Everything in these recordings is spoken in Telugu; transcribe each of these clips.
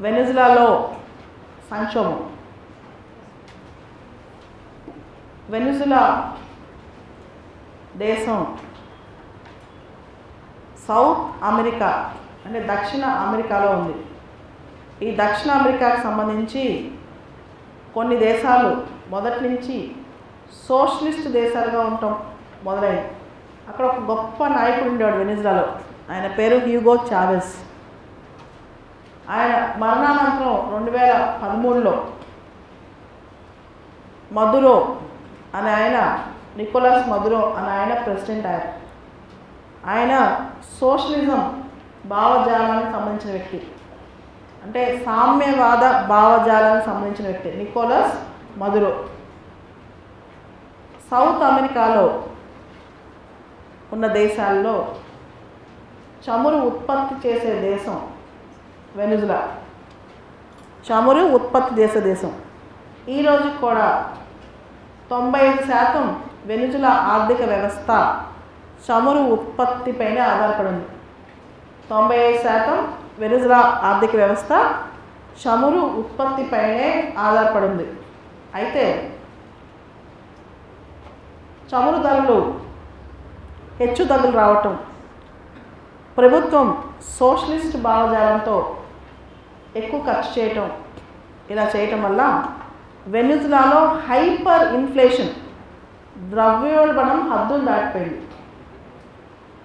వెనిజులాలో సంక్షోభం. వెనిజులా దేశం. సౌత్ అమెరికా అంటే దక్షిణ అమెరికాలో ఉంది. ఈ దక్షిణ అమెరికాకు సంబంధించి కొన్ని దేశాలు మొదటి నుంచి సోషలిస్ట్ దేశాలుగా ఉండటం మొదలైంది. అక్కడ ఒక గొప్ప నాయకుడు ఉండేవాడు వెనిజులాలో. ఆయన పేరు హ్యూగో చావెస్. ఆయన మరణానంతరం రెండు వేల పదమూడులో మధురో అని ఆయన నికోలస్ మధురో అని ఆయన ప్రెసిడెంట్ ఆయన ఆయన సోషలిజం భావజాలానికి సంబంధించిన వ్యక్తి. అంటే సామ్యవాద భావజాలానికి సంబంధించిన వ్యక్తి. నికోలస్ మధురో. సౌత్ అమెరికాలో ఉన్న దేశాల్లో చమురు ఉత్పత్తి చేసే దేశం వెనుజులా. చమురు ఉత్పత్తి దేశ దేశం. ఈరోజు కూడా తొంభై ఐదు శాతం వెనుజుల ఆర్థిక వ్యవస్థ చమురు ఉత్పత్తిపైనే ఆధారపడి ఉంది తొంభై ఐదు శాతం వెనుజుల ఆర్థిక వ్యవస్థ చమురు ఉత్పత్తిపైనే ఆధారపడి ఉంది అయితే చమురు ధరలు హెచ్చు తగ్గులు రావటం ప్రభుత్వం సోషలిస్ట్ భావజాలంతో ఎక్కువ ఖర్చు చేయటం ఇలా చేయటం వల్ల వెనుజులాలో హైపర్ ఇన్ఫ్లేషన్ ద్రవ్యోల్బణం హద్దులు దాటిపోయింది.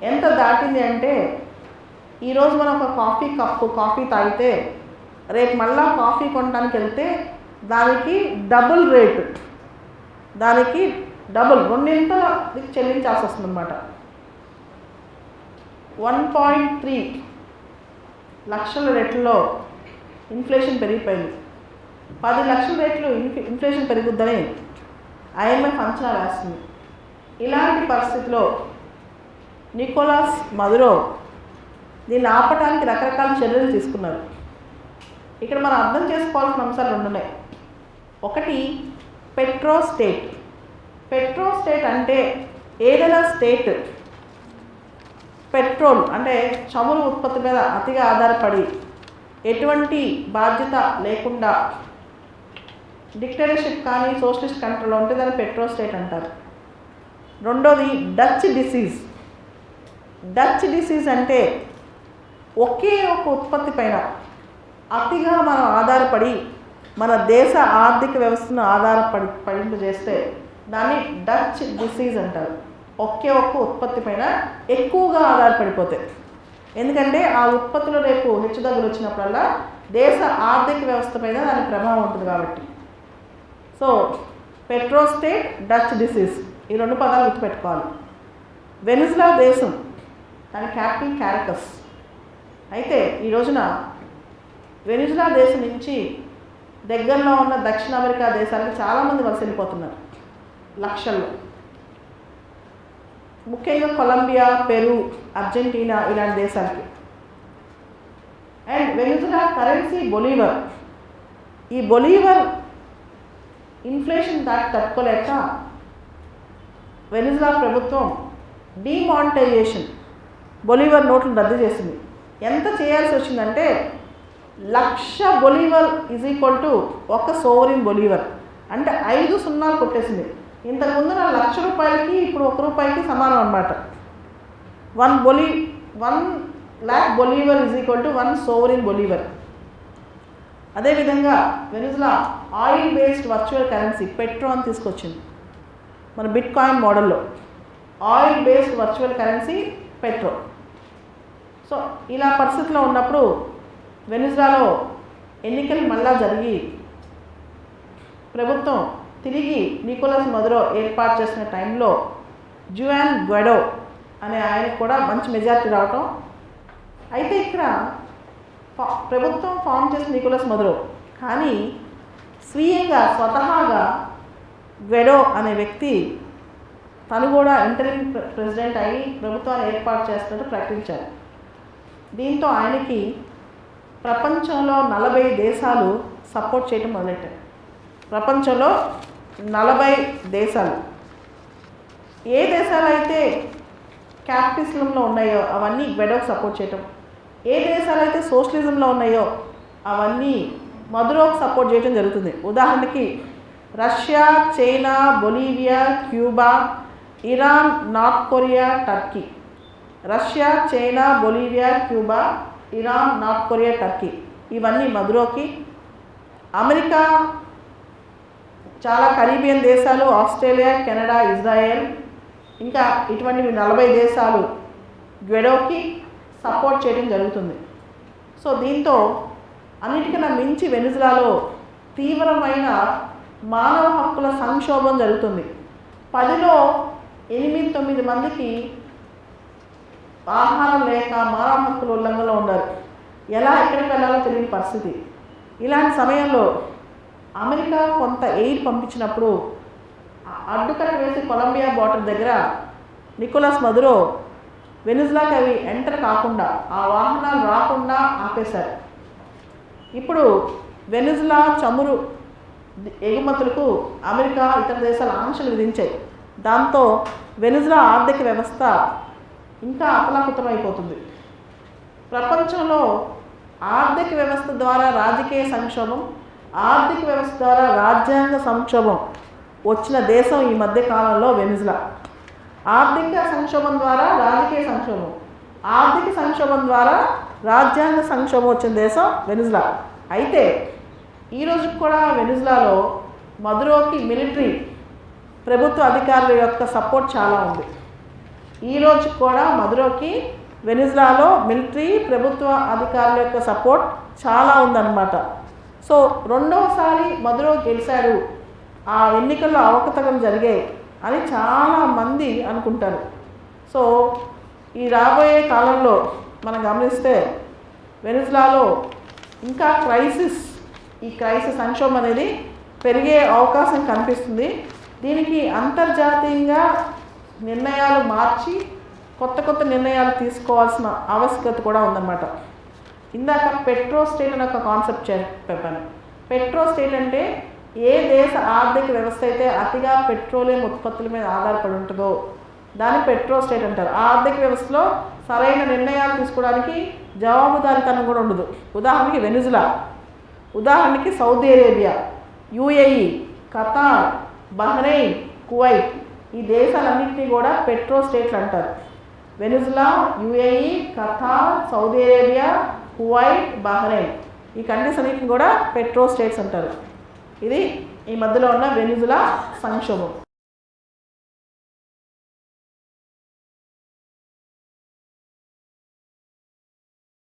ఎంత దాటింది అంటే ఈరోజు మనం ఒక కాఫీ కప్పు కాఫీ తాగితే రేపు మళ్ళా కాఫీ కొనడానికి వెళ్తే దానికి డబుల్ రేటు. దానికి డబుల్ రెండింత చెల్లించాల్సి వస్తుంది అనమాట వన్ పాయింట్ త్రీ లక్షల రేట్లలో ఇన్ఫ్లేషన్ పెరిగిపోయింది. పది లక్షల రేట్లు ఇన్ఫ్ ఇన్ఫ్లేషన్ పెరుగుద్దని ఐఎంఎఫ్ అంచనా రాసింది. ఇలాంటి పరిస్థితిలో నికోలాస్ మధురో దీన్ని ఆపటానికి రకరకాల చర్యలు తీసుకున్నారు. ఇక్కడ మనం అర్థం చేసుకోవాల్సిన అంశాలు ఉన్నాయి ఒకటి పెట్రో స్టేట్. పెట్రో స్టేట్ అంటే ఏదైనా స్టేట్ పెట్రోల్ అంటే చమురు ఉత్పత్తి మీద అతిగా ఆధారపడి ఎటువంటి బాధ్యత లేకుండా డిక్టేటర్షిప్ కానీ సోషలిస్ట్ కంట్రోల్ ఉంటే దాన్ని పెట్రో స్టేట్ అంటారు. రెండోది డచ్ డిసీజ్. డచ్ డిసీజ్ అంటే ఒకే ఒక ఉత్పత్తి పైన అతిగా మనం ఆధారపడి మన దేశ ఆర్థిక వ్యవస్థను ఆధారపడి పడింపు చేస్తే దాన్ని డచ్ డిసీజ్ అంటారు. ఒకే ఒక్క ఉత్పత్తి పైన ఎక్కువగా ఆధారపడిపోతాయి ఎందుకంటే ఆ ఉత్పత్తులు రేపు హెచ్చుతగ్గులు వచ్చినప్పుడల్లా దేశ ఆర్థిక వ్యవస్థ మీద దాని ప్రభావం ఉంటుంది కాబట్టి. సో పెట్రోస్టేట్ డచ్ డిసీజ్ ఈ రెండు పదాలు గుర్తుపెట్టుకోవాలి. వెనిజులా దేశం దాని క్యాపిటల్ క్యారకస్. అయితే ఈ రోజున వెనిజులా దేశం నుంచి దగ్గరలో ఉన్న దక్షిణ అమెరికా దేశాలకు చాలామంది వలస వెళ్ళిపోతున్నారు. లక్షల్లో. ముఖ్యంగా కొలంబియా పెరు అర్జెంటీనా ఇలాంటి దేశాలకి. And Venezuela currency bolivar. ఈ బొలీవర్ ఇన్ఫ్లేషన్ దాటి తట్టుకోలేక వెనుజులా ప్రభుత్వం డిమానిటైజేషన్ బొలీవర్ నోట్లు రద్దు చేసింది. ఎంత చేయాల్సి వచ్చిందంటే lakh bolivar is equal to ఒక సోవరిన్ బొలీవర్. అంటే ఐదు సున్నాలు కొట్టేసింది. ఇంతకుముందు నా లక్ష రూపాయలకి ఇప్పుడు ఒక రూపాయికి సమానం అనమాట one బొలీ one lakh bolivar is equal to one sovereign bolivar. అదేవిధంగా Venezuela oil based virtual currency petro అని తీసుకొచ్చింది. మన బిట్ కాయిన్ మోడల్లో oil based virtual currency petro so ఇలా పరిస్థితిలో ఉన్నప్పుడు వెనుజులాలో ఎన్నికలు మళ్ళా జరిగి ప్రభుత్వం తిరిగి నికోలస్ మధురో ఏర్పాటు చేసిన టైంలో జుయాన్ గ్వెడో అనే ఆయనకు కూడా మంచి మెజార్టీ రావటం. అయితే ఇక్కడ ఫా- ప్రభుత్వం ఫామ్ చేసిన నికోలస్ మధురో కానీ స్వీయంగా స్వతహాగా గ్వెడో అనే వ్యక్తి తను కూడా ఇంటరిమ్ ప్రెసిడెంట్ అయి ప్రభుత్వాన్ని ఏర్పాటు చేస్తున్నట్టు ప్రకటించారు. దీంతో ఆయనకి ప్రపంచంలో నలభై దేశాలు సపోర్ట్ చేయడం మొదలెట్టాయి ప్రపంచంలో నలభై దేశాలు. ఏ దేశాలు అయితే క్యాపిటలిజంలో ఉన్నాయో అవన్నీ గ్వెడోకి సపోర్ట్ చేయటం. ఏ దేశాలు అయితే సోషలిజంలో ఉన్నాయో అవన్నీ మధురోకి సపోర్ట్ చేయడం జరుగుతుంది. ఉదాహరణకి Russia China Bolivia Cuba Iran North Korea Turkey. Russia China Bolivia Cuba Iran North Korea Turkey. ఇవన్నీ మధురోకి అమెరికా చాలా కరీబియన్ దేశాలు ఆస్ట్రేలియా కెనడా ఇజ్రాయెల్ ఇంకా ఇటువంటి నలభై దేశాలు గ్వెడోకి సపోర్ట్ చేయడం జరుగుతుంది. సో దీంతో అన్నిటికన్నా మించి వెనుజులాలో తీవ్రమైన మానవ హక్కుల సంక్షోభం జరుగుతుంది. పదిలో ఎనిమిది తొమ్మిది మందికి ఆహారం లేక మానవ హక్కుల ఉల్లంఘనలో ఉన్నారు. ఎలా ఎక్కడికి వెళ్ళాలో తెలియని పరిస్థితి. ఇలాంటి సమయంలో అమెరికా కొంత ఎయిర్ పంపించినప్పుడు అడ్డుకట్ట వేసి కొలంబియా బార్డర్ దగ్గర నికోలస్ మధురో వెనుజులాకి అవి ఎంటర్ కాకుండా ఆ వాహనాలు రాకుండా ఆపేశారు. ఇప్పుడు వెనుజులా చమురు ఎగుమతులకు అమెరికా ఇతర దేశాలు ఆంక్షలు విధించాయి. దాంతో వెనుజులా ఆర్థిక వ్యవస్థ ఇంకా అతలాకుతమైపోతుంది ప్రపంచంలో ఆర్థిక వ్యవస్థ ద్వారా రాజకీయ సంక్షోభం ఆర్థిక వ్యవస్థ ద్వారా రాజ్యాంగ సంక్షోభం వచ్చిన దేశం ఈ మధ్య కాలంలో వెనుజులా. ఆర్థిక సంక్షోభం ద్వారా రాజకీయ సంక్షోభం. ఆర్థిక సంక్షోభం ద్వారా రాజ్యాంగ సంక్షోభం వచ్చిన దేశం వెనుజులా. అయితే ఈ కూడా వెనుజులాలో మధురోకి మిలిటరీ ప్రభుత్వ అధికారుల యొక్క సపోర్ట్ చాలా ఉంది. ఈ కూడా మధురోకి వెనిజులాలో మిలిటరీ ప్రభుత్వ అధికారుల యొక్క సపోర్ట్ చాలా ఉందన్నమాట. సో రెండవసారి మధురో గెలిచాడు ఆ ఎన్నికల్లో అవకతవకలు జరిగాయి అని చాలా మంది అనుకుంటారు. సో ఈ రాబోయే కాలంలో మనం గమనిస్తే వెనిజులాలో ఇంకా క్రైసిస్ ఈ క్రైసిస్ సంక్షోభం అనేది పెరిగే అవకాశం కనిపిస్తుంది. దీనికి అంతర్జాతీయంగా నిర్ణయాలు మార్చి కొత్త కొత్త నిర్ణయాలు తీసుకోవాల్సిన ఆవశ్యకత కూడా ఉందన్నమాట. ఇందాక పెట్రో స్టేట్ అనే ఒక కాన్సెప్ట్ చెప్పాను. పెట్రో స్టేట్ అంటే ఏ దేశ ఆర్థిక వ్యవస్థ అయితే అతిగా పెట్రోలియం ఉత్పత్తుల మీద ఆధారపడి ఉంటుందో దాన్ని పెట్రో స్టేట్ అంటారు. ఆ ఆర్థిక వ్యవస్థలో సరైన నిర్ణయాలు తీసుకోవడానికి జవాబుదారితనం కూడా ఉండదు. ఉదాహరణకి వెనుజులా. ఉదాహరణకి Saudi Arabia UAE Qatar Bahrain Kuwait ఈ దేశాలన్నింటినీ కూడా పెట్రో స్టేట్లు అంటారు. Venezuela UAE Qatar Saudi Arabia Kuwait Bahrain. ఈ కంట్రీస్ అన్నింటిని కూడా పెట్రో స్టేట్స్ అంటారు. ఇది ఈ మధ్యలో ఉన్న వెనుజులా సంక్షోభం.